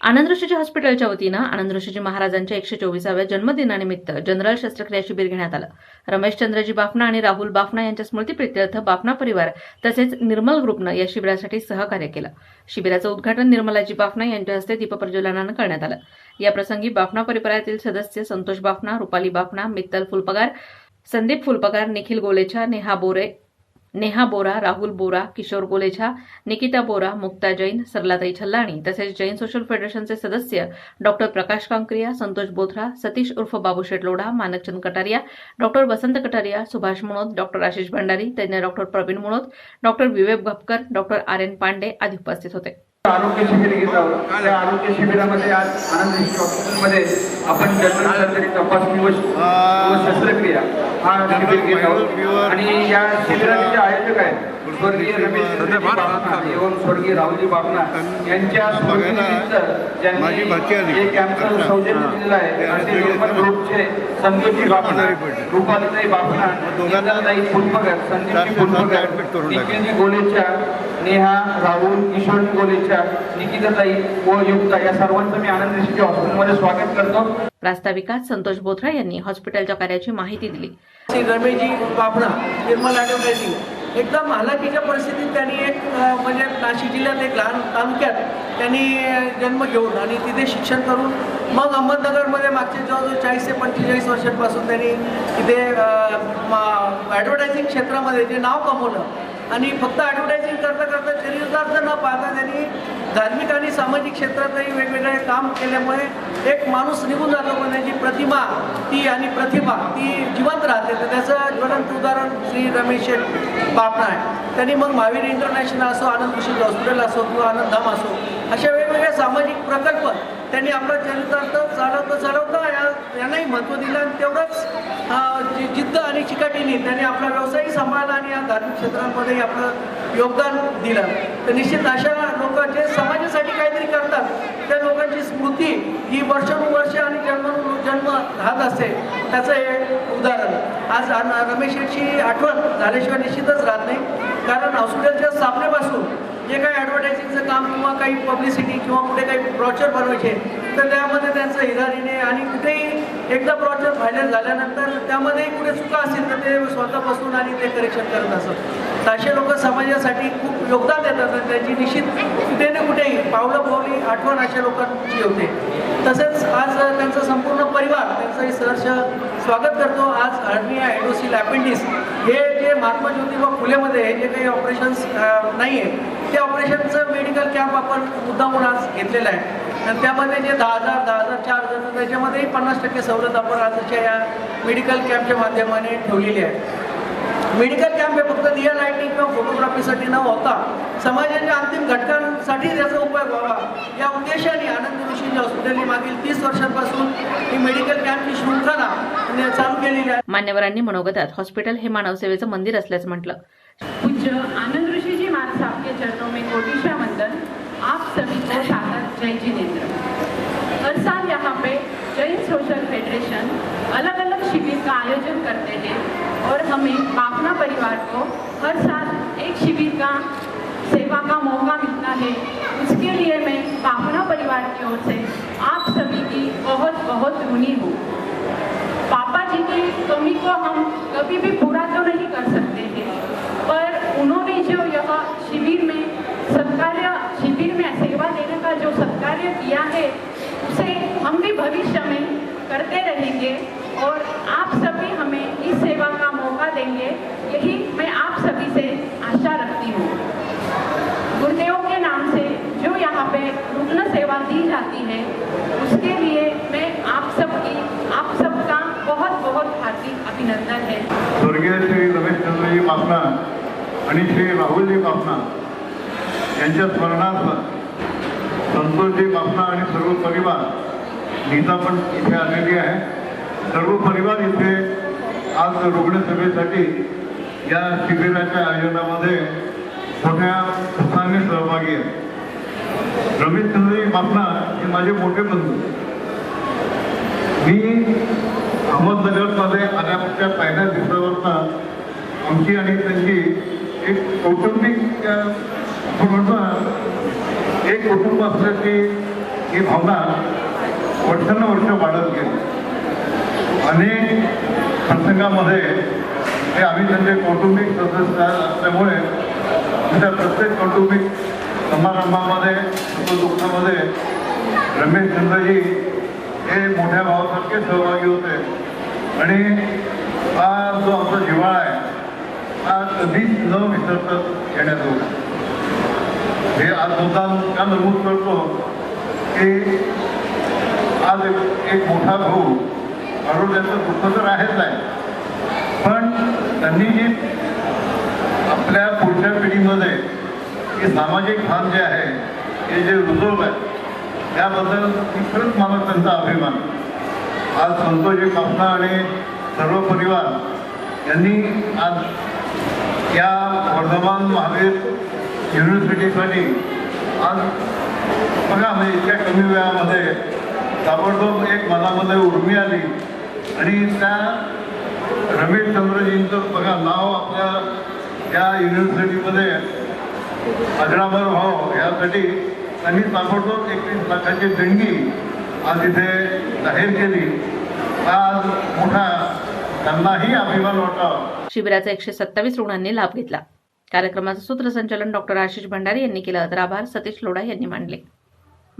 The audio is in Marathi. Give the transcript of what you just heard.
आनंदऋषीजी हॉस्पिटलच्या वतीनं आनंदऋषीजी महाराजांच्या एकशे चोवीसाव्या जन्मदिनानिमित्त जनरल शस्त्रक्रिया शिबिर घेण्यात आलं. रमेश चंद्रजी बाफना आणि राहुल बाफना यांच्या स्मृतीप्रित्यर्थ बाफना परिवार तसेच निर्मल ग्रुपनं या शिबिरासाठी सहकार्य केलं. शिबिराचं उद्घाटन निर्मलाजी बाफना यांच्या हस्ते दीपप्रज्वलनानं करण्यात आलं. या प्रसंगी बाफना परिवारातील सदस्य संतोष बाफना रुपाली बाफना मित्तल फुलपगार संदीप फुलपगार निखिल गोलेछा नेहा बोरे नेहा बोरा राहुल बोरा किशोर गोलेछा निकिता बोरा मुक्ता जैन सरलाताई छल्लाणी तसेच जैन सोशल फेडरेशनचे सदस्य डॉक्टर प्रकाश कांकरिया संतोष बोथरा सतीश उर्फ बाबू लोढा मानकचंद कटारिया डॉक्टर वसंत कटारिया सुभाष मुणोत डॉक्टर आशिष भंडारी तज्ञ doctor Pravin Munot doctor Vivek Bhapkar doctor R N Pande आदी उपस्थित होते आरोग्य शिबिर घेत आहोत आरोग्य शिबिरामध्ये आज आनंद हॉस्पिटलमध्ये आपण जनरल सर्जरी तपासणी व शस्त्रक्रिया हा शिबिर घेत आहोत आणि या शिबिराचे जे आयोजक आहेत स्वर्गीय रमेश चंद्रजी बापना एवं स्वर्गीय राहुलजी बापना यांच्या स्मृतीनिमित्त माझी भाची आली. ज्यांनी कॅम्पचं सौजन्य दिलेलं आहे असे निर्मल ग्रुपचे संतोषजी बापना रुपालीताई बापना गीताताई फुलपगर संदीपजी फुलपगर निखिलजी गोलेच्या नेहा राहुल किशोरजी गोलेच्या निकिताताई व युक्ता या सर्वांचं मी आनंद हॉस्पिटलमध्ये स्वागत करतो. प्रास्ताविकात संतोष बोथरा यांनी हॉस्पिटलच्या कार्याची माहिती दिली. श्री रमेशजी बाबरा निर्मल ॲडव्हर्टायझिंग एकदम हालाकीच्या परिस्थितीत त्यांनी एक म्हणजे नाशिक जिल्ह्यात एक लहान तालुक्यात त्यांनी जन्म घेऊन आणि तिथे शिक्षण करून मग अहमदनगरमध्ये मागच्या जवळजवळ चाळीस ते पंचेचाळीस वर्षांपासून त्यांनी तिथे ॲडव्हर्टायझिंग क्षेत्रामध्ये जे नाव कमवलं आणि फक्त ॲडव्हर्टायझिंग करता करता शरीरदार्थ न पाहता त्यांनी धार्मिक आणि सामाजिक क्षेत्रातही वेगवेगळे काम केल्यामुळे एक माणूस निघून जातो पण त्याची प्रतिमा ती आणि प्रतिभा ती जिवंत राहते. तर त्याचं ज्वलंत उदाहरण श्री रमेश शेठ बापणा आहे त्यांनी मग महावीर इंटरनॅशनल असो आनंद कृषी हॉस्पिटल असो किंवा आनंदधाम असो अशा वेगवेगळे सामाजिक प्रकल्प त्यांनी आपला चरितार्थ चालवता चालवता त्यांनाही यांनाही महत्त्व दिलं आणि तेवढंच जिद्द आणि चिकाटीने त्यांनी आपला व्यवसायही सांभाळला आणि या धार्मिक क्षेत्रांमध्येही आपलं योगदान दिलं. तर निश्चित अशा लोक जे समाजासाठी काहीतरी करतात त्या लोकांची स्मृती ही वर्षानुवर्ष आणि जन्म जन्म राहत असते. त्याचं हे उदाहरण. आज रमेशची रमेश आठवण झाल्याशिवाय निश्चितच राहत नाही. कारण हॉस्पिटलच्या स्थापनेपासून जे काही ॲडव्हर्टायझिंगचं काम किंवा काही पब्लिसिटी किंवा कुठे काही ब्रॉचर बनवायचे तर त्यामध्ये त्यांचं हिरारीने आणि कुठेही एकदा प्रॉब्लेम फायनल झाल्यानंतर त्यामध्ये कुठे चुका असतील तर ते स्वतः बसून आणि ते करेक्शन करत असत. तर असे लोक समाजासाठी खूप योगदान देतात आणि त्यांची निश्चित कुठे ना कुठेही पावलं पावली आठवण अशा लोकांची होते. तसेच आज त्यांचा संपूर्ण परिवार त्यांचं सहर्ष स्वागत करतो. आज हर्निया हायड्रोसिल अपेंडिस हे जे महात्मा ज्योतिबा फुलेमध्ये हे जे काही ऑपरेशन्स नाही आहे ते ऑपरेशनचं मेडिकल कॅम्प आपण मुद्दामून आज घेतलेलं आहे. आणि त्यामध्ये जे दहा हजार दहा हजार चार हजार तर त्याच्यामध्येही पन्नास टक्के सवलत आपण आजच्या या मेडिकल कॅम्पच्या माध्यमाने ठेवलेली आहे. मेडिकल कॅम्प हे फक्त दिया लाईटिंग किंवा फोटोग्राफीसाठी न होता समाजाच्या अंतिम घटकांसाठी त्याचा उपयोग व्हावा. या उद्देशाने आनंद ऋषी हॉस्पिटलने मागील तीस वर्षांपासून ही मेडिकल कॅम्पची शृंखला म्हणजे चालू केलेली आहे. मान्यवरांनी मनोगतात हॉस्पिटल हे मानवसेवेचं मंदिर असल्याचं म्हटलं. पूज्य आनंद ऋषि जी महाराज साहब के चरणों में कोटिशा फेडरेशन अलग अलग शिविर का आयोजन करते हैं और हमें बापना परिवार को हर साल एक शिविर का, सेवा का मौका मिलता है। उसके लिए मैं पापना परिवार की ओर से आप सभी की बहुत बहुत ऋणी हूँ। पापा जी की कमी को हम कभी भी पूरा तो नहीं कर सकते हैं पर उन्होंने जो यह शिविर में सत्कार्य शिविर में सेवा देने का जो सत्कार्य किया है उसे हम भी भविष्य में करते रहेंगे और आप सभी हमें इस सेवा का मौका देंगे। यही मैं आप सभी से आशा रखती हूँ, गुरुदेव के नाम से जो यहाँ पे रुग्ण सेवा दी जाती है, उसके लिए मैं आप सबकी, आप सबका बहुत बहुत हार्दिक अभिनंदन है। स्वर्गीय श्री रमेशचंद्रजी बापना आणि श्री राहुलजी बापना यांच्या स्मरणार्थ संतोषजी बापना आणि सर्व परिवार नीता पण इथे आलेली आहे. सर्व परिवार इथे आज रुग्णसेवेसाठी या शिबिराच्या आयोजनामध्ये मोठ्या उत्साहाने सहभागी आहेत. रमेशचंद्रजी बापना हे माझे मोठे बंधू. मी अहमदनगरमध्ये आल्याच्या पहिल्या दिवसावरचा आमची आणि त्यांची एक कौटुंबिक आपण म्हणतो एक कुटुंब असल्याची ही भावना वर्षानुवर्ष वाढत गेली. अनेक प्रसंगामध्ये हे आम्ही त्यांचे कौटुंबिक सदस्य असल्यामुळे आमच्या प्रत्येक कौटुंबिक समारंभामध्ये सुखदुःखामध्ये रमेश चंद्रजी हे मोठ्या भावासारखे सहभागी होते. आणि हा जो आमचा जिव्हाळा आहे हा कधीच न विसरतात येण्यात हे आज सुद्धा का नमूद करतो की आज एक एक मोठा भाऊ आरोग्याचं दुःख तर आहेच आहे. पण त्यांनी जी आपल्या पुढच्या पिढीमध्ये हे सामाजिक भान जे आहे हे जे रुजवलं आहे त्याबद्दल तिथंच खरंच मला त्यांचा अभिमान. आज संतोषी कापना आणि सर्व परिवार यांनी आज या वर्धमान महावीर युनिव्हर्सिटीसाठी आज बघा म्हणजे इतक्या कमी वेळामध्ये ताबडतोब एक मनामध्ये उर्मी आली. आणि त्या रमेश चंद्रजींचं बघा नाव आपल्या या युनिव्हर्सिटीमध्ये अजरामर व्हावं यासाठी त्यांनी ताबडतोब एकवीस लाखाची देणगी आज इथे जाहीर केली. आज मोठा त्यांनाही अभिमान वाटावा शिबिराचा एकशे सत्तावीस रुग्णांनी लाभ घेतला. कार्यक्रमाचं सूत्रसंचालन डॉक्टर आशिष भंडारी यांनी केलं. तर आभार सतीश लोढा यांनी मांडले.